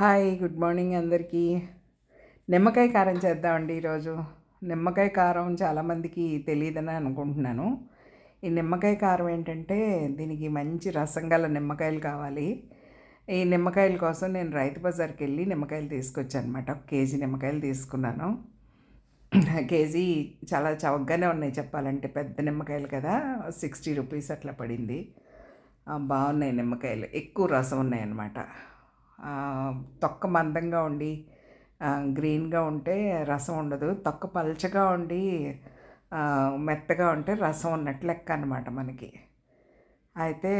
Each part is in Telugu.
హాయ్ గుడ్ మార్నింగ్ అందరికీ. నిమ్మకాయ కారం చేద్దామండి ఈరోజు. నిమ్మకాయ కారం చాలామందికి తెలియదని అనుకుంటున్నాను. ఈ నిమ్మకాయ కారం ఏంటంటే దీనికి మంచి రసం గల నిమ్మకాయలు కావాలి. ఈ నిమ్మకాయల కోసం నేను రైతు బజార్కి వెళ్ళి నిమ్మకాయలు తీసుకొచ్చాను అనమాట ఒక కేజీ నిమ్మకాయలు తీసుకున్నాను. కేజీ చాలా చవకగానే ఉన్నాయి చెప్పాలంటే. పెద్ద నిమ్మకాయలు కదా సిక్స్టీ రూపీస్ అట్లా పడింది. బాగున్నాయి నిమ్మకాయలు. ఎక్కువ రసం ఉన్నాయన్నమాట. తొక్క మందంగా ఉండి గ్రీన్గా ఉంటే రసం ఉండదు. తొక్క పల్చగా ఉండి మెత్తగా ఉంటే రసం ఉన్నట్టు లెక్క అనమాట మనకి. అయితే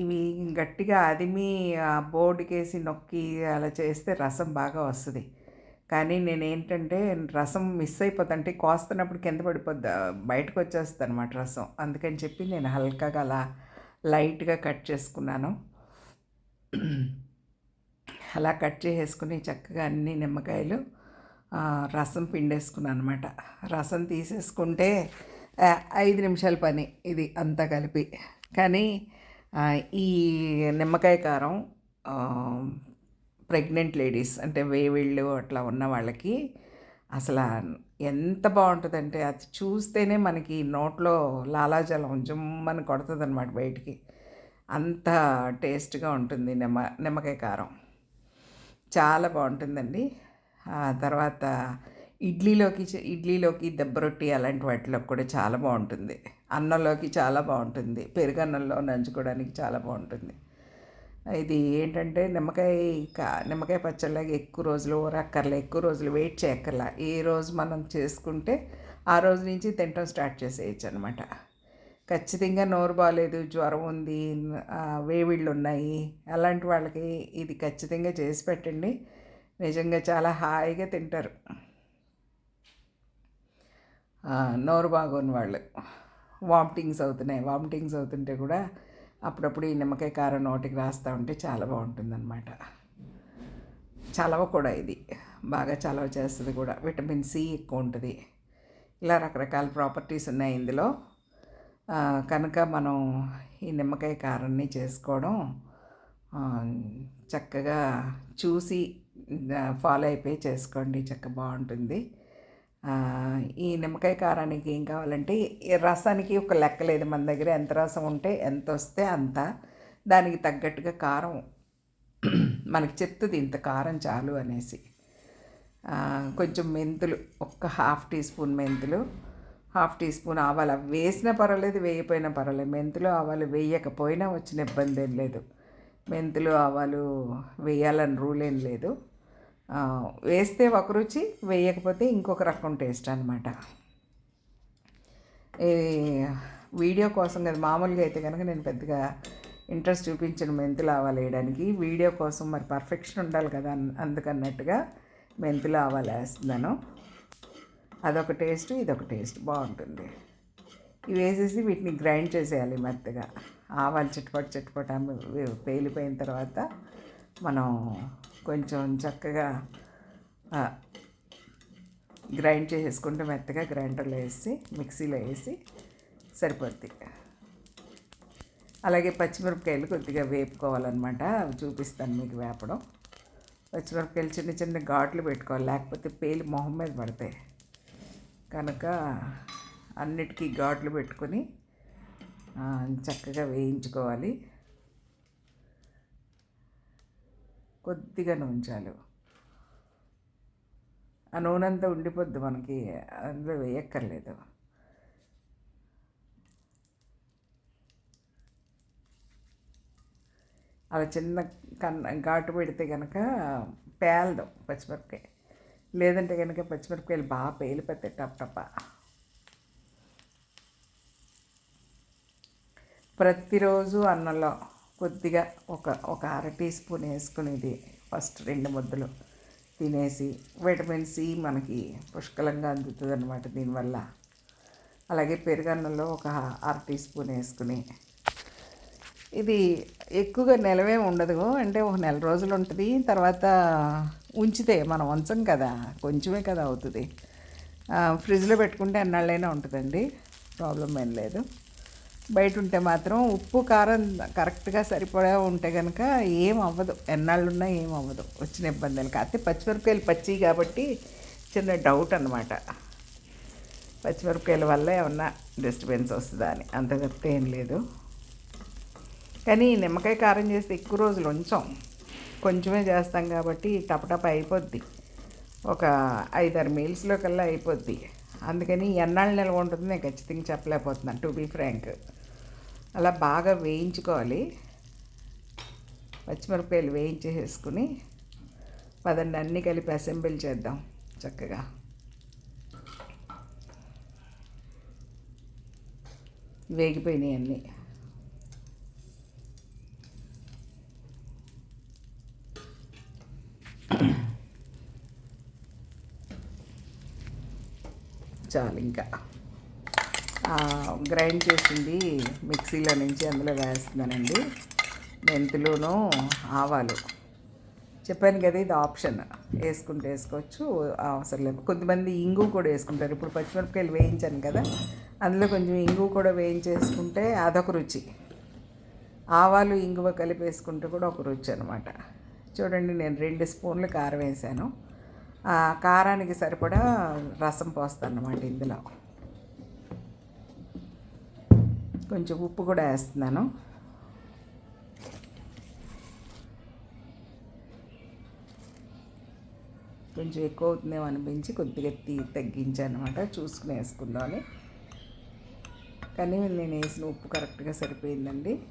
ఇవి గట్టిగా అదిమి బోర్డుకేసి నొక్కి అలా చేస్తే రసం బాగా వస్తుంది. కానీ నేనేంటంటే రసం మిస్ అయిపోతుంటే కోస్తున్నప్పుడు కింద పడిపోద్ది. బయటకు వచ్చేస్తుంది అనమాట రసం. అందుకని చెప్పి నేను హల్కాగా అలా లైట్గా కట్ చేసుకున్నాను. అలా కట్ చేసేసుకుని చక్కగా అన్ని నిమ్మకాయలు రసం పిండేసుకున్నాను అనమాట రసం తీసేసుకుంటే ఐదు నిమిషాల పని ఇది అంతా కలిపి. కానీ ఈ నిమ్మకాయ కారం ప్రెగ్నెంట్ లేడీస్ అంటే వేవిళ్ళు అట్లా ఉన్న వాళ్ళకి అసలు ఎంత బాగుంటుందంటే అది చూస్తేనే మనకి నోట్లో లాలాజలం జుమ్మని కొడుతుంది అనమాట బయటికి. అంత టేస్ట్గా ఉంటుంది నిమ్మ నిమ్మకాయ కారం. చాలా బాగుంటుందండి. ఆ తర్వాత ఇడ్లీలోకి ఇడ్లీలోకి దెబ్బ రొట్టి అలాంటి వాటిలో కూడా చాలా బాగుంటుంది. అన్నంలోకి చాలా బాగుంటుంది. పెరుగన్నంలో నంచుకోవడానికి చాలా బాగుంటుంది. ఇది ఏంటంటే నిమ్మకాయ నిమ్మకాయ పచ్చళ్ళకి ఎక్కువ రోజులు ఊరక్కర్లే ఎక్కువ రోజులు వెయిట్ చేయక్కర్లా. ఏ రోజు మనం చేసుకుంటే ఆ రోజు నుంచి తినటం స్టార్ట్ చేసేయచ్చు అనమాట ఖచ్చితంగా నోరు బాగాలేదు జ్వరం ఉంది వేవిళ్ళు ఉన్నాయి అలాంటి వాళ్ళకి ఇది ఖచ్చితంగా చేసి పెట్టండి. నిజంగా చాలా హాయిగా తింటారు. నోరు బాగోని వాళ్ళు. వామిటింగ్స్ అవుతున్నాయి. వామిటింగ్స్ అవుతుంటే కూడా అప్పుడప్పుడు ఈ నిమ్మకాయ కారం నోటికి రాస్తూ ఉంటే చాలా బాగుంటుందన్నమాట. చలవ కూడా ఇది. బాగా చలవ చేస్తుంది కూడా. విటమిన్ సి ఎక్కువ ఉంటుంది. ఇలా రకరకాల ప్రాపర్టీస్ ఉన్నాయి ఇందులో. కనుక మనం ఈ నిమ్మకాయ కారాన్ని చేసుకోవడం చక్కగా చూసి ఫాలో అయిపోయి చేసుకోండి. చక్క బాగుంటుంది. ఈ నిమ్మకాయ కారానికి ఏం కావాలంటే ఈ రసానికి ఒక లెక్క లేదు. మన దగ్గర ఎంత రసం ఉంటే ఎంత వస్తే అంత. దానికి తగ్గట్టుగా కారం మనకి చెప్తుంది ఇంత కారం చాలు అనేసి. కొంచెం మెంతులు ఒక్క హాఫ్ టీ స్పూన్ మెంతులు హాఫ్ టీ స్పూన్ ఆవాలు. అవి వేసినా పర్వాలేదు వేయపోయినా పర్వాలేదు. మెంతులు ఆవాలు వేయకపోయినా వచ్చిన ఇబ్బంది ఏం లేదు. మెంతులు ఆవాలు వేయాలని రూల్ ఏం లేదు. వేస్తే ఒక రుచి వేయకపోతే ఇంకొక రకం టేస్ట్ అనమాట ఈ వీడియో కోసం కదా మామూలుగా అయితే కనుక నేను పెద్దగా ఇంట్రెస్ట్ చూపించిన మెంతులు ఆవాలు వేయడానికి. వీడియో కోసం మరి పర్ఫెక్షన్ ఉండాలి కదా అందుకన్నట్టుగా మెంతులు ఆవాలు వేస్తున్నాను. అదొక టేస్ట్ ఇదొక టేస్ట్. బాగుంటుంది. ఇవి వేసేసి వీటిని గ్రైండ్ చేసేయాలి మెత్తగా. ఆవాలు చిట్టుపట్టు చిట్టుపట్టు అమ్మి వే- పేలిపోయిన తర్వాత మనం కొంచెం చక్కగా గ్రైండ్ చేసేసుకుంటే మెత్తగా గ్రైండర్లో వేసి మిక్సీలో వేసి సరిపోద్ది. అలాగే పచ్చిమిరపకాయలు కొద్దిగా వేపుకోవాలన్నమాట. అవి చూపిస్తాను మీకు వేపడం. పచ్చిమిరపకాయలు చిన్న చిన్న ఘాట్లు పెట్టుకోవాలి. లేకపోతే పేలి మొహం మీద పడతాయి. కనుక అన్నిటికీ ఘాట్లు పెట్టుకొని చక్కగా వేయించుకోవాలి. కొద్దిగా నూంచాలు ఆ నూనె అంతా ఉండిపోద్ది మనకి అందులో వేయక్కర్లేదు. అలా చిన్న కన్న ఘాటు పెడితే కనుక పేలదు పచ్చిమిరపకాయ. లేదంటే కనుక పచ్చిమిరపకాయలు బాగా పేలిపోతాయి టప్ టప్ప ప్రతిరోజు అన్నంలో కొద్దిగా ఒక ఒక అర టీ స్పూన్ వేసుకునేది ఫస్ట్ రెండు ముద్దలు తినేసి విటమిన్ సి మనకి పుష్కలంగా అందుతుంది అనమాట దీనివల్ల. అలాగే పెరుగన్నంలో ఒక అర టీ స్పూన్ వేసుకుని. ఇది ఎక్కువగా నిలవే ఉండదు అంటే ఒక నెల రోజులు ఉంటుంది తర్వాత ఉంచితే మనం ఉంచం కదా కొంచెమే కదా అవుతుంది. ఫ్రిడ్జ్లో పెట్టుకుంటే అన్నాళ్ళైనా ఉంటుందండి ప్రాబ్లం ఏం లేదు. బయట ఉంటే మాత్రం ఉప్పు కారం కరెక్ట్గా సరిపడా ఉంటే కనుక ఏం అవ్వదు. ఎన్నాళ్ళున్నా ఏం అవ్వదు. వచ్చిన ఇబ్బందులు కాకపోతే పచ్చిమిరపకాయలు పచ్చి కాబట్టి చిన్న డౌట్ అనమాట పచ్చిమిరపకాయల వల్ల ఏమన్నా డిస్టర్బెన్స్ వస్తుందా అని. అంత తప్పితే ఏం లేదు. కానీ నిమ్మకాయ కారం చేస్తే ఎక్కువ రోజులు ఉంచాం. కొంచెమే చేస్తాం కాబట్టి టపటప అయిపోద్ది. ఒక ఐదారు మీల్స్లో కల్లా అయిపోద్ది. అందుకని ఎన్నాళ్ళు నిల్వ ఉంటుంది నేను ఖచ్చితంగా చెప్పలేకపోతున్నాను టు బీ ఫ్రాంక్ అలా బాగా వేయించుకోవాలి. పచ్చిమిరపకాయలు వేయించేసుకుని పదండి అన్నీ కలిపి అసెంబ్లీ చేద్దాం చక్కగా. వేగిపోయినాయి అన్నీ చాలు ఇంకా గ్రైండ్ చేసింది మిక్సీలో నుంచి అందులో వేస్తున్నానండి. మెంతులును ఆవాలు. చెప్పాను కదా ఇది ఆప్షన్. వేసుకుంటే వేసుకోవచ్చు అవసరం లేదు. కొంతమంది ఇంగు కూడా వేసుకుంటారు. ఇప్పుడు పచ్చిమిరపకాయలు వేయించాను కదా అందులో కొంచెం ఇంగు కూడా వేయించేసుకుంటే అదొక రుచి. ఆవాలు ఇంగువ కలిపి వేసుకుంటే కూడా ఒక రుచి అనమాట చూడండి నేను రెండు స్పూన్లు కారం వేసాను. కారానికి సరిపడా రసం పోస్తాను అన్నమాట ఇందులో. కొంచెం ఉప్పు కూడా వేస్తున్నాను. కొంచెం ఎక్కువ అవుతుందేమో అనిపించి కొద్దిగా తీ తగ్గించాను అనమాట చూసుకుని వేసుకుందామని. కానీ నేను వేసిన ఉప్పు కరెక్ట్గా సరిపోయిందండి.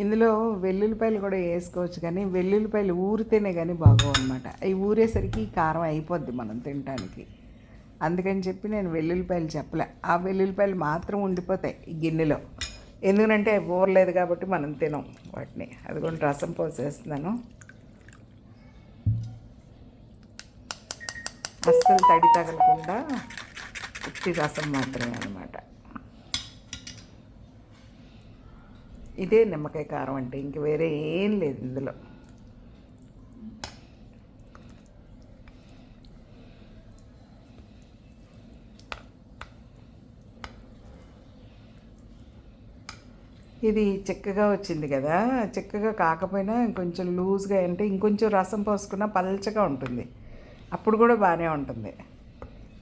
ఇందులో వెల్లుల్లిపాయలు కూడా వేసుకోవచ్చు కానీ వెల్లుల్లిపాయలు ఊరితేనే కానీ బాగోవు అనమాట అవి ఊరేసరికి కారం అయిపోద్ది మనం తినడానికి అందుకని చెప్పి నేను వెల్లుల్లిపాయలు చెప్పలే. ఆ వెల్లుల్లిపాయలు మాత్రం ఉండిపోతాయి ఈ గిన్నెలో. ఎందుకంటే ఊరలేదు కాబట్టి మనం తినం వాటిని. అది కూడా రసం పోసేస్తున్నాను. అస్సలు తడి తగలకుండా ఉత్తి రసం మాత్రమే అనమాట ఇదే నిమ్మకాయ కారం అంటే ఇంక వేరే ఏం లేదు ఇందులో. ఇది చిక్కగా వచ్చింది కదా చిక్కగా కాకపోయినా కొంచెం లూజ్గా అంటే ఇంకొంచెం రసం పోసుకున్నా పల్చగా ఉంటుంది. అప్పుడు కూడా బాగానే ఉంటుంది.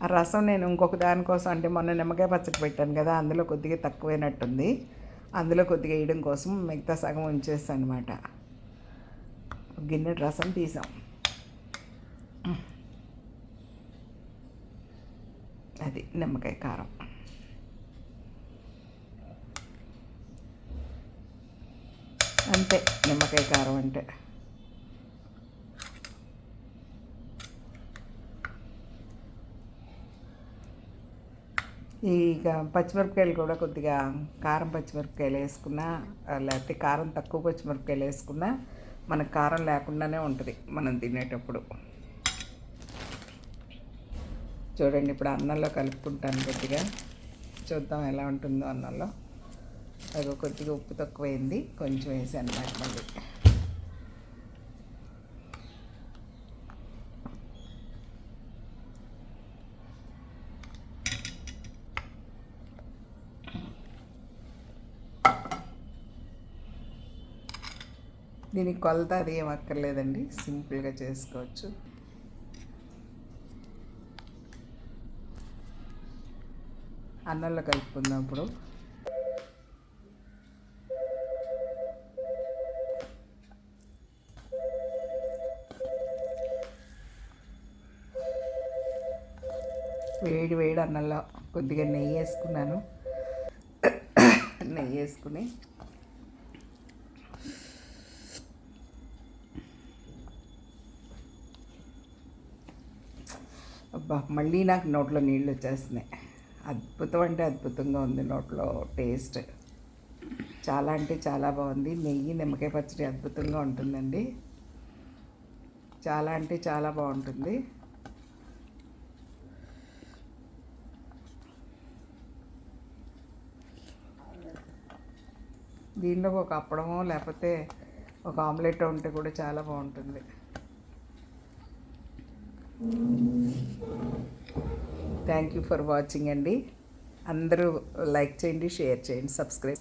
ఆ రసం నేను ఇంకొక దానికోసం అంటే మొన్న నిమ్మకాయ పచ్చడి పెట్టాను కదా అందులో కొద్దిగా తక్కువైనట్టుంది. అందులో కొద్దిగా వేయడం కోసం మిగతా సగం ఉంచేస్తాను అనమాట గిన్నె రసం తీసాం. అది నిమ్మకాయ కారం. అంతే నిమ్మకాయ కారం అంటే. ఇక పచ్చిమిరపకాయలు కూడా కొద్దిగా కారం పచ్చిమిరపకాయలు వేసుకున్నా లేకపోతే కారం తక్కువ పచ్చిమిరపకాయలు వేసుకున్నా మనకు కారం లేకుండానే ఉంటుంది మనం తినేటప్పుడు. చూడండి ఇప్పుడు అన్నంలో కలుపుకుంటాను కొద్దిగా. చూద్దాం ఎలా ఉంటుందో అన్నంలో. అది కొద్దిగా ఉప్పు తక్కువైంది కొంచెం వేసాను మళ్ళీ. దీనికి కొలత అది ఏం అక్కర్లేదండి. సింపుల్గా చేసుకోవచ్చు. అన్నంలో కలుపుకుందాం ఇప్పుడు. వేడి వేడి అన్నంలో కొద్దిగా నెయ్యి వేసుకున్నాను. నెయ్యి వేసుకుని అబ్బా మళ్ళీ నాకు నోట్లో నీళ్ళు వచ్చేస్తున్నాయి. అద్భుతం అంటే అద్భుతంగా ఉంది నోట్లో టేస్ట్. చాలా అంటే చాలా బాగుంది. నెయ్యి నిమ్మకాయ పచ్చడి అద్భుతంగా ఉంటుందండి. చాలా అంటే చాలా బాగుంటుంది. దీనిలో ఒక అప్పడమో లేకపోతే ఒక ఆమ్లెట్ ఉంటే కూడా చాలా బాగుంటుంది. థ్యాంక్ యూ ఫర్ వాచింగ్ అండి. అందరూ లైక్ చేయండి షేర్ చేయండి సబ్స్క్రైబ్